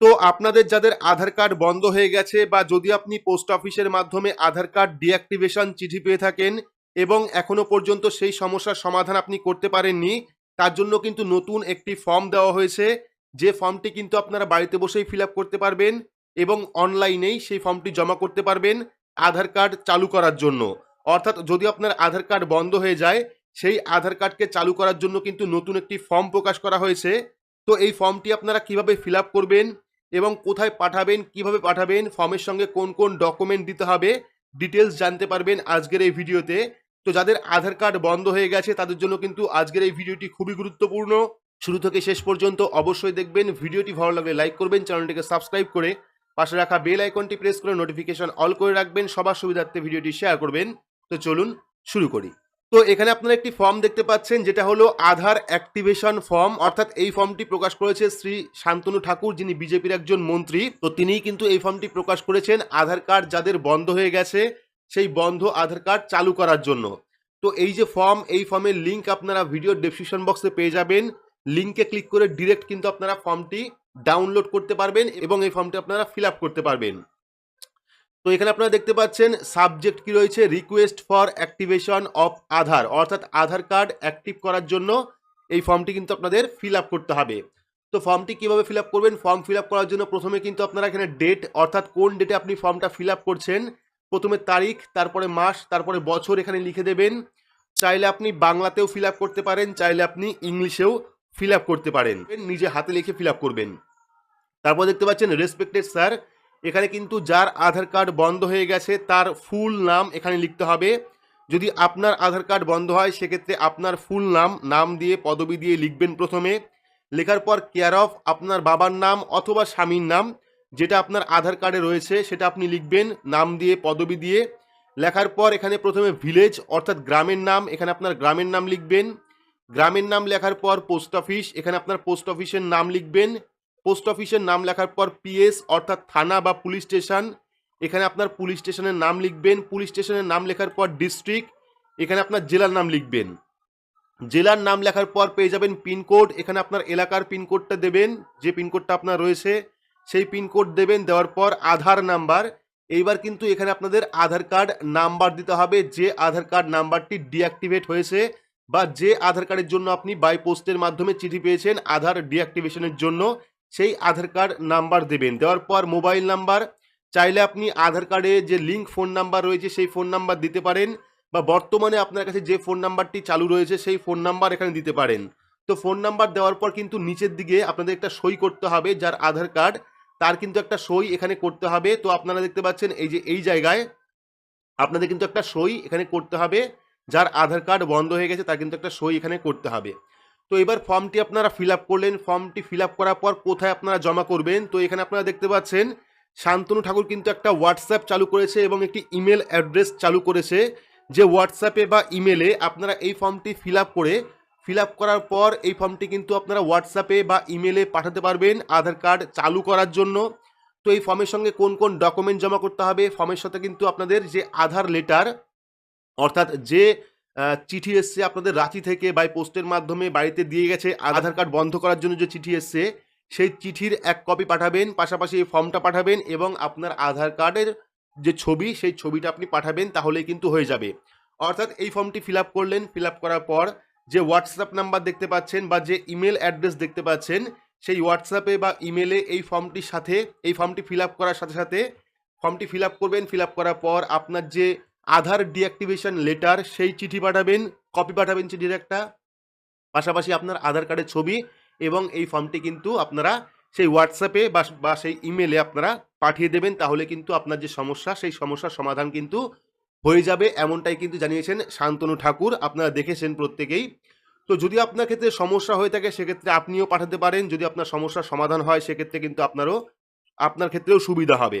তো আপনাদের যাদের আধার কার্ড বন্ধ হয়ে গেছে বা যদি আপনি পোস্ট অফিসের মাধ্যমে আধার কার্ড ডিঅ্যাক্টিভেশন চিঠি পেয়ে থাকেন এবং এখনও পর্যন্ত সেই সমস্যার সমাধান আপনি করতে পারেননি, তার জন্য কিন্তু নতুন একটি ফর্ম দেওয়া হয়েছে। যে ফর্মটি কিন্তু আপনারা বাড়িতে বসেই ফিল করতে পারবেন এবং অনলাইনেই সেই ফর্মটি জমা করতে পারবেন আধার কার্ড চালু করার জন্য। অর্থাৎ যদি আপনার আধার কার্ড বন্ধ হয়ে যায়, সেই আধার কার্ডকে চালু করার জন্য কিন্তু নতুন একটি ফর্ম প্রকাশ করা হয়েছে। তো এই ফর্মটি আপনারা কীভাবে ফিল করবেন? এবং কোথায় পাঠাবেন, কীভাবে পাঠাবেন, ফর্মের সঙ্গে কোন কোন ডকুমেন্ট দিতে হবে ডিটেলস জানতে পারবেন আজকের এই ভিডিওতে। তো যাদের আধার কার্ড বন্ধ হয়ে গেছে, তাদের জন্য কিন্তু আজকের এই ভিডিওটি খুবই গুরুত্বপূর্ণ। শুরু থেকে শেষ পর্যন্ত অবশ্যই দেখবেন। ভিডিওটি ভালো লাগলে লাইক করবেন, চ্যানেলটিকে সাবস্ক্রাইব করে পাশে রাখা বেল আইকনটি প্রেস করে নোটিফিকেশন অল করে রাখবেন। সবার সুবিধার্থে ভিডিওটি শেয়ার করবেন। তো চলুন শুরু করি। তো এখানে আপনারা একটি ফর্ম দেখতে পাচ্ছেন, যেটা হলো আধার অ্যাক্টিভেশন ফর্ম অর্থাৎ এই ফর্মটি প্রকাশ করেছে শ্রী শান্তনু ঠাকুর, যিনি বিজেপির একজন মন্ত্রী। তো তিনিই কিন্তু এই ফর্মটি প্রকাশ করেছেন আধার কার্ড যাদের বন্ধ হয়ে গেছে, সেই বন্ধ আধার কার্ড চালু করার জন্য। তো এই যে ফর্ম এই ফর্মের লিঙ্ক আপনারা ভিডিও ডেসক্রিপশন বক্সে পেয়ে যাবেন। লিঙ্কে ক্লিক করে ডিরেক্ট কিন্তু আপনারা ফর্মটি ডাউনলোড করতে পারবেন এবং এই ফর্মটি আপনারা ফিল করতে পারবেন। তো এখানে আপনারা দেখতে পাচ্ছেন সাবজেক্ট কি রয়েছে? Request for activation of Aadhaar. অর্থাৎ আধার কার্ড অ্যাক্টিভ করার জন্য এই ফর্মটি কিন্তু আপনাদের ফিল আপ করতে হবে। তো ফর্মটি কীভাবে ফিল আপ করবেন? ফর্ম ফিল আপ করার জন্য প্রথমে কিন্তু আপনারা এখানে ডেট অর্থাৎ কোন ডেটে আপনি ফর্মটা ফিল আপ করছেন, প্রথমে তারিখ, তারপরে মাস, তারপরে বছর এখানে লিখে দেবেন। চাইলে আপনি বাংলাতেও ফিল আপ করতে পারেন, চাইলে আপনি ইংলিশেও ফিল আপ করতে পারেন। নিজে হাতে লিখে ফিল আপ করবেন। তারপর দেখতে পাচ্ছেন রেসপেক্টেড স্যার এখানে কিন্তু যার আধার কার্ড বন্ধ হয়ে গেছে, তার ফুল নাম এখানে লিখতে হবে। যদি আপনার আধার কার্ড বন্ধ হয়, সেক্ষেত্রে আপনার ফুল নাম নাম দিয়ে, পদবি দিয়ে লিখবেন প্রথমে। লেখার পর কেয়ার অফ আপনার বাবার নাম অথবা স্বামীর নাম, যেটা আপনার আধার কার্ডে রয়েছে, সেটা আপনি লিখবেন, নাম দিয়ে, পদবি দিয়ে। লেখার পর এখানে প্রথমে ভিলেজ অর্থাৎ গ্রামের নাম, এখানে আপনার গ্রামের নাম লিখবেন। গ্রামের নাম লেখার পর পোস্ট অফিস এখানে আপনার পোস্ট অফিসের নাম লিখবেন। পোস্ট অফিসের নাম লেখার পর পিএস, অর্থাৎ থানা বা পুলিশ স্টেশন। এখানে আপনার পুলিশ স্টেশনের নাম লিখবেন। পুলিশ স্টেশনের নাম লেখার পর ডিস্ট্রিক্ট। এখানে আপনার জেলার নাম লিখবেন। জেলার নাম লেখার পর পেয়ে যাবেন পিনকোড এখানে আপনার এলাকার পিনকোডটা দেবেন। যে পিনকোডটা আপনার রয়েছে, সেই পিনকোড দেবেন। দেওয়ার পর আধার নাম্বার। এইবার কিন্তু এখানে আপনাদের আধার কার্ড নাম্বার দিতে হবে। যে আধার কার্ড নাম্বারটি ডিঅ্যাক্টিভেট হয়েছে বা যে আধার কার্ডের জন্য আপনি বাই পোস্টের মাধ্যমে চিঠি পেয়েছেন, আধার ডিঅ্যাক্টিভেশনের জন্য। সেই আধার কার্ড নাম্বার দেবেন। দেওয়ার পর মোবাইল নাম্বার, চাইলে আপনি আধার কার্ডে যে লিঙ্ক ফোন নাম্বার রয়েছে সেই ফোন নাম্বার দিতে পারেন বা বর্তমানে আপনার কাছে যে ফোন নাম্বারটি চালু রয়েছে সেই ফোন নাম্বার এখানে দিতে পারেন। তো ফোন নাম্বার দেওয়ার পর কিন্তু নিচের দিকে আপনাদের একটা সই করতে হবে যার আধার কার্ড, তার কিন্তু একটা সই এখানে করতে হবে। তো আপনারা দেখতে পাচ্ছেন এই যে এই জায়গায় আপনাদের কিন্তু একটা সই এখানে করতে হবে। যার আধার কার্ড বন্ধ হয়ে গেছে তার কিন্তু একটা সই এখানে করতে হবে। তো এবার ফর্মটি আপনারা ফিল আপ করলেন। ফর্মটি ফিল আপ করার পর কোথায় আপনারা জমা করবেন? তো এখানে আপনারা দেখতে পাচ্ছেন, শান্তনু ঠাকুর কিন্তু একটা হোয়াটসঅ্যাপ চালু করেছে এবং একটি ইমেল অ্যাড্রেস চালু করেছে, যে হোয়াটসঅ্যাপে বা ইমেলে আপনারা এই ফর্মটি ফিল আপ করে ফিল আপ করার পর এই ফর্মটি কিন্তু আপনারা হোয়াটসঅ্যাপে বা ইমেলে পাঠাতে পারবেন আধার কার্ড চালু করার জন্য। তো এই ফর্মের সঙ্গে কোন কোন ডকুমেন্ট জমা করতে হবে? ফর্মের সাথে কিন্তু আপনাদের যে আধার লেটার অর্থাৎ যে চিঠি এসছে আপনাদের রাঁচি থেকে বাই পোস্টের মাধ্যমে, বাড়িতে দিয়ে গেছে, আধার কার্ড বন্ধ করার জন্য যে চিঠি এসছে, সেই চিঠির এক কপি পাঠাবেন, পাশাপাশি এই ফর্মটা পাঠাবেন এবং আপনার আধার কার্ডের যে ছবি, সেই ছবিটা আপনি পাঠাবেন, তাহলেই কিন্তু হয়ে যাবে। অর্থাৎ এই ফর্মটি ফিল করলেন ফিল করার পর যে হোয়াটসঅ্যাপ নাম্বার দেখতে পাচ্ছেন বা যে ইমেল অ্যাড্রেস দেখতে পাচ্ছেন, সেই হোয়াটসঅ্যাপে বা ইমেলে এই ফর্মটির সাথে, এই ফর্মটি ফিল করার সাথে সাথে ফর্মটি ফিল করবেন ফিল করার পর আপনার যে আধার ডিঅ্যাক্টিভেশন লেটার, সেই চিঠি পাঠাবেন, কপি পাঠাবেন চিঠির একটা। পাশাপাশি আপনার আধার কার্ডের ছবি এবং এই ফর্মটি কিন্তু আপনারা সেই হোয়াটসঅ্যাপে বা সেই ইমেলে আপনারা পাঠিয়ে দেবেন, তাহলে কিন্তু আপনার যে সমস্যা, সেই সমস্যার সমাধান কিন্তু হয়ে যাবে। এমনটাই কিন্তু জানিয়েছেন শান্তনু ঠাকুর, আপনারা দেখেছেন প্রত্যেকেই। তো যদি আপনার ক্ষেত্রে সমস্যা হয়ে থাকে, সেক্ষেত্রে আপনিও পাঠাতে পারেন। যদি আপনার সমস্যার সমাধান হয়, সেক্ষেত্রে কিন্তু আপনারও, আপনার ক্ষেত্রেও সুবিধা হবে।